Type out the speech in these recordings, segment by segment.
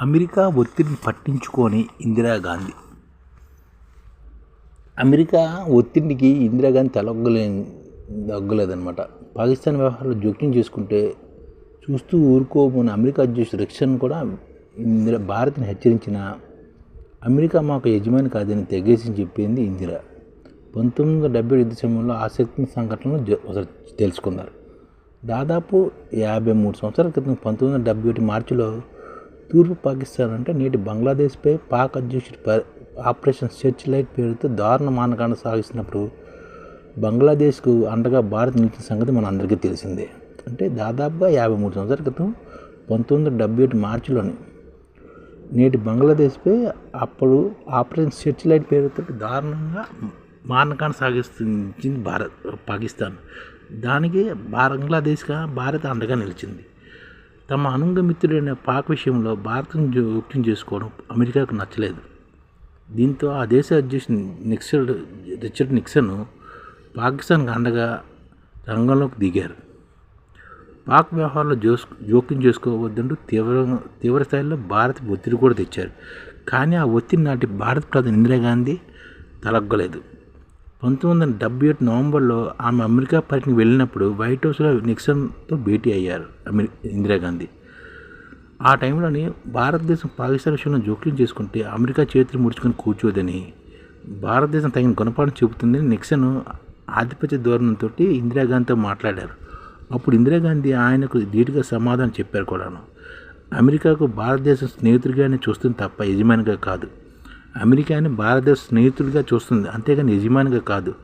America ఒత్తిడిని పట్టించుకొని Indira Gandhi America ఒత్తిడికి ఇందిరాగాంధీ తలొగ్గలే తగ్గలేదన్నమాట పాకిస్తాన్ వ్యవహారాలు జోక్యం చేసుకుంటే చూస్తూ ఊరుకోమని అమెరికా అధ్యక్షుడు రిక్సన్ కూడా ఇందిరా భారత్ని హెచ్చరించిన అమెరికా మాకు యజమాని కాదని తెగేసి చెప్పింది ఇందిరా. పంతొమ్మిది వందల డెబ్బై యుద్ధ సమయంలో ఆసక్తి సంఘటనలు ఒకసారి తెలుసుకున్నారు. దాదాపు యాభై మూడు సంవత్సరాల క్రితం పంతొమ్మిది వందల డెబ్బై ఒకటి మార్చిలో తూర్పు పాకిస్తాన్ అంటే నేటి బంగ్లాదేశ్పై పాక్ అధ్యక్షుడి ఆపరేషన్ సెర్చ్ లైట్ పేరుతో దారుణ మానకాండ సాగిస్తున్నప్పుడు బంగ్లాదేశ్కు అండగా భారత్ నిలిచిన సంగతి మన అందరికీ తెలిసిందే. అంటే దాదాపుగా యాభై మూడు సంవత్సరాల క్రితం పంతొమ్మిది వందల డెబ్బై ఒకటి మార్చిలోని నేటి బంగ్లాదేశ్పై అప్పుడు ఆపరేషన్ సెర్చ్ లైట్ పేరుతో దారుణంగా మానకాండ సాగిస్తుంది భారత్ పాకిస్తాన్. దానికి బంగ్లాదేశ్గా భారత్ అండగా నిలిచింది. తమ అనుంగమిత్రుడైన పాక్ విషయంలో భారతం జోక్యం చేసుకోవడం అమెరికాకు నచ్చలేదు. దీంతో ఆ దేశ అధ్యక్షుడు నిక్సన్ రిచర్డ్ నిక్సన్ పాకిస్తాన్కు అండగా రంగంలోకి దిగారు. పాక్ వ్యవహారంలో జోస్ జోక్యం చేసుకోవద్దంటూ తీవ్ర తీవ్ర స్థాయిలో భారత్ ఒత్తిడి కూడా తెచ్చారు. కానీ ఆ ఒత్తిడి నాటి భారత ప్రధాని ఇందిరాగాంధీ తలగ్గలేదు. పంతొమ్మిది వందల డెబ్బై ఒకటి నవంబర్లో ఆమె అమెరికా పర్యటనకు వెళ్ళినప్పుడు వైట్ హౌస్లో నిక్సన్తో భేటీ అయ్యారు అమెరి ఇందిరాగాంధీ ఆ టైంలోని భారతదేశం పాకిస్తాన్ విషయంలో జోక్యం చేసుకుంటే అమెరికా చేతులు ముడుచుకొని కూర్చోదని భారతదేశం తగిన గుణపాఠం చెబుతుందని నిక్సన్ ఆధిపత్య ధోరణితో ఇందిరాగాంధీతో మాట్లాడారు. అప్పుడు ఇందిరాగాంధీ ఆయనకు ధీటుగా సమాధానం చెప్పారు కూడాను. అమెరికాకు భారతదేశం స్నేహితుడిగానే చూస్తుంది తప్ప యజమానిగా కాదు. అమెరికాని భారతదేశ స్నేహితుడిగా చూస్తుంది. అంతేగాని యజమానిగా కాదు.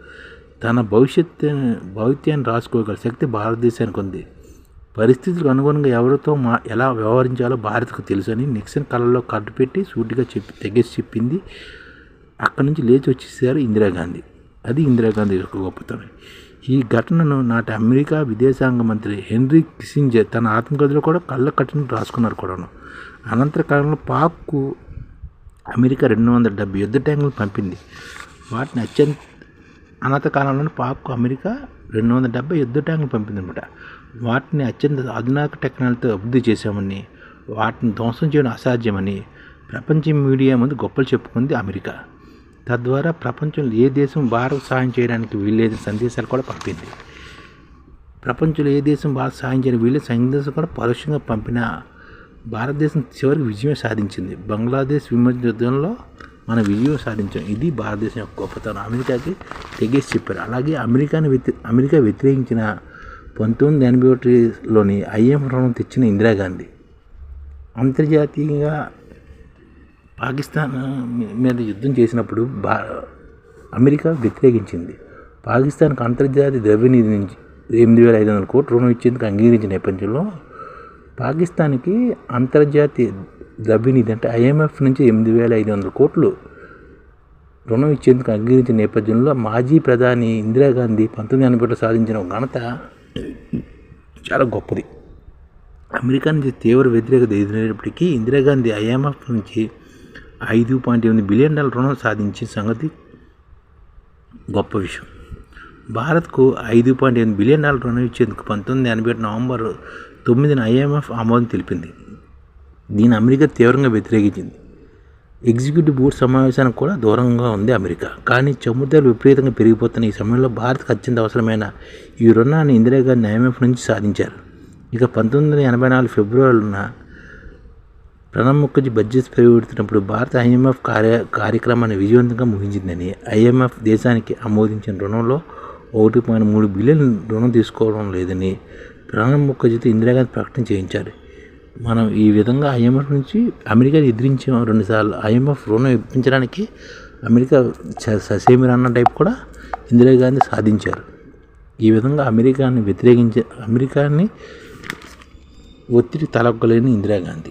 తన భవిష్యత్ భవిత్యాన్ని రాసుకోగల శక్తి భారతదేశానికి ఉంది. పరిస్థితులకు అనుగుణంగా ఎవరితో మా ఎలా వ్యవహరించాలో భారత్కు తెలుసని నిక్సన్ కళ్ళలో కట్టు పెట్టి సూటిగా చెప్పి తెగేసి చెప్పింది. అక్కడి నుంచి లేచి వచ్చేసారు ఇందిరాగాంధీ. అది ఇందిరాగాంధీ యొక్క గొప్పతనం. ఈ ఘటనను నాటి అమెరికా విదేశాంగ మంత్రి హెన్రీ కిసింజర్ తన ఆత్మకథలో కూడా కళ్ళ కట్టును రాసుకున్నారు కూడాను. అనంతర కాలంలో పాక్కు అమెరికా రెండు వందల డెబ్బై యుద్ధ ట్యాంకులు పంపింది. వాటిని అత్యంత అనంత కాలంలోనే పాక్కు అమెరికా రెండు వందల డెబ్బై యుద్ధ ట్యాంకులు పంపిందనమాట వాటిని అత్యంత అధునాక టెక్నాలజీతో అభివృద్ధి చేశామని వాటిని ధ్వంసం చేయడం అసాధ్యమని ప్రపంచ మీడియా ముందు గొప్పలు చెప్పుకుంది అమెరికా. తద్వారా ప్రపంచంలో ఏ దేశం భారత్ సహాయం చేయడానికి వీల్లేదని సందేశాలు కూడా పంపింది. ప్రపంచంలో ఏ దేశం భారత్ సహాయం చేయడానికి వీళ్ళే సందేశం కూడా పరోక్షంగా పంపిన భారతదేశం చివరికి విజయం సాధించింది. బంగ్లాదేశ్ విమోచన యుద్ధంలో మన విజయం సాధించాం. ఇది భారతదేశం యొక్క గొప్పతనం. అమెరికాకి తెగేసి చెప్పారు. అలాగే అమెరికాని వ్యతి అమెరికా వ్యతిరేకించిన పంతొమ్మిది ఎనభై ఒకటిలోని ఐఎం రుణం తెచ్చిన ఇందిరాగాంధీ. అంతర్జాతీయంగా పాకిస్తాన్ మీద యుద్ధం చేసినప్పుడు బా అమెరికా వ్యతిరేకించింది. పాకిస్తాన్కు అంతర్జాతీయ ద్రవ్యనిధి నుంచి ఎనిమిది వేల ఐదు వందల కోట్లు రుణం ఇచ్చేందుకు అంగీకరించిన నేపథ్యంలో పాకిస్తాన్కి అంతర్జాతీయ ద్రవ్యనిధి అంటే ఐఎంఎఫ్ నుంచి ఎనిమిది వేల ఐదు వందల కోట్లు రుణం ఇచ్చేందుకు అంగీకరించిన నేపథ్యంలో మాజీ ప్రధాని ఇందిరాగాంధీ పంతొమ్మిది ఎనభై సాధించిన ఘనత చాలా గొప్పది. అమెరికా నుంచి తీవ్ర వ్యతిరేకత ఎదురైనప్పటికీ ఇందిరాగాంధీ ఐఎంఎఫ్ నుంచి ఐదు పాయింట్ ఎనిమిది బిలియన్ డాలర్ రుణం సాధించిన సంగతి గొప్ప విషయం. భారత్కు ఐదు పాయింట్ ఎనిమిది బిలియన్ డాలర్ రుణం ఇచ్చేందుకు పంతొమ్మిది ఎనభై ఏడు నవంబర్ తొమ్మిదిన ఐఎంఎఫ్ ఆమోదం తెలిపింది. దీని అమెరికా తీవ్రంగా వ్యతిరేకించింది. ఎగ్జిక్యూటివ్ బోర్డు సమావేశానికి కూడా దూరంగా ఉంది అమెరికా. కానీ చముద్రాలు విపరీతంగా పెరిగిపోతున్న ఈ సమయంలో భారత్కు అత్యంత అవసరమైన ఈ రుణాన్ని ఇందిరాగాంధీ ఐఎంఎఫ్ నుంచి సాధించారు. ఇక పంతొమ్మిది వందల ఎనభై నాలుగు ఫిబ్రవరిన ప్రణబ్ ముఖర్జీ బడ్జెట్ ప్రవేశపెడుతున్నప్పుడు భారత ఐఎంఎఫ్ కార్య కార్యక్రమాన్ని విజయవంతంగా ముగించిందని ఐఎంఎఫ్ దేశానికి ఆమోదించిన రుణంలో ఒకటి పాయింట్ మూడు బిలియన్ రుణం తీసుకోవడం లేదని ప్రణబ్ ముఖర్జీతో ఇందిరాగాంధీ ప్రకటన చేయించారు. మనం ఈ విధంగా ఐఎంఎఫ్ నుంచి అమెరికాని ఎదిరించాం రెండుసార్లు ఐఎంఎఫ్ రుణం ఇప్పించడానికి అమెరికా స- ససేమిరా అన్న టైప్ కూడా ఇందిరాగాంధీ సాధించారు. ఈ విధంగా అమెరికాని వ్యతిరేకించే అమెరికాని ఒత్తిడి తలొక్కలేని ఇందిరాగాంధీ.